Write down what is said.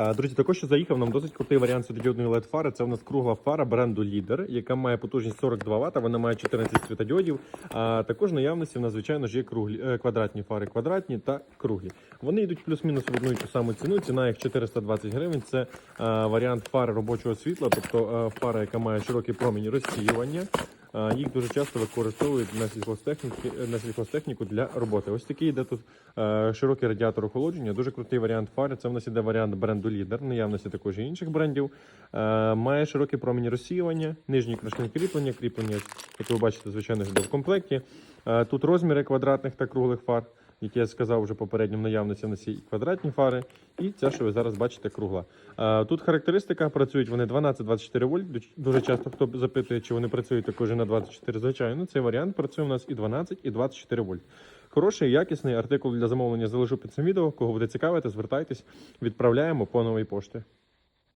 Е, Друзі, також ще заїхав нам досить крутий варіант світодіодної led фари. Це у нас кругла фара бренду Leader, яка має потужність 42 Вт, вона має 14 світодіодів. А також наявності в нас, звичайно ж, є круглі, е, квадратні фари, квадратні та круглі. Вони йдуть плюс-мінус в одну і ту саму ціну. Ціна їх 420 гривень. Це е, варіант фари робочого світла, тобто е, фара, яка має широкий промінь розсіювання. Їх дуже часто використовують на сільхозтехніку, на сільхозтехніку для роботи. Ось такий йде тут е, широкий радіатор охолодження. Дуже крутий варіант фари. Це в нас іде варіант бренду лідер, наявності також і інших брендів. Е, Має широкі промені розсіювання, нижні крашні кріплення, кріплення, як ви бачите, звичайно в комплекті. Е, Тут розміри квадратних та круглих фар. Як я сказав вже попередньо в наявності на всі квадратні фари, і ця, що ви зараз бачите, кругла. Е, Тут характеристика працюють вони 12-24 вольт. Дуже часто хто запитує, чи вони працюють також і на 24, звичайно. Цей варіант працює у нас і 12, і 24 вольт. Хороший, якісний артикул для замовлення залишу під цим відео. Кого буде цікавити, звертайтесь, відправляємо по новій пошті.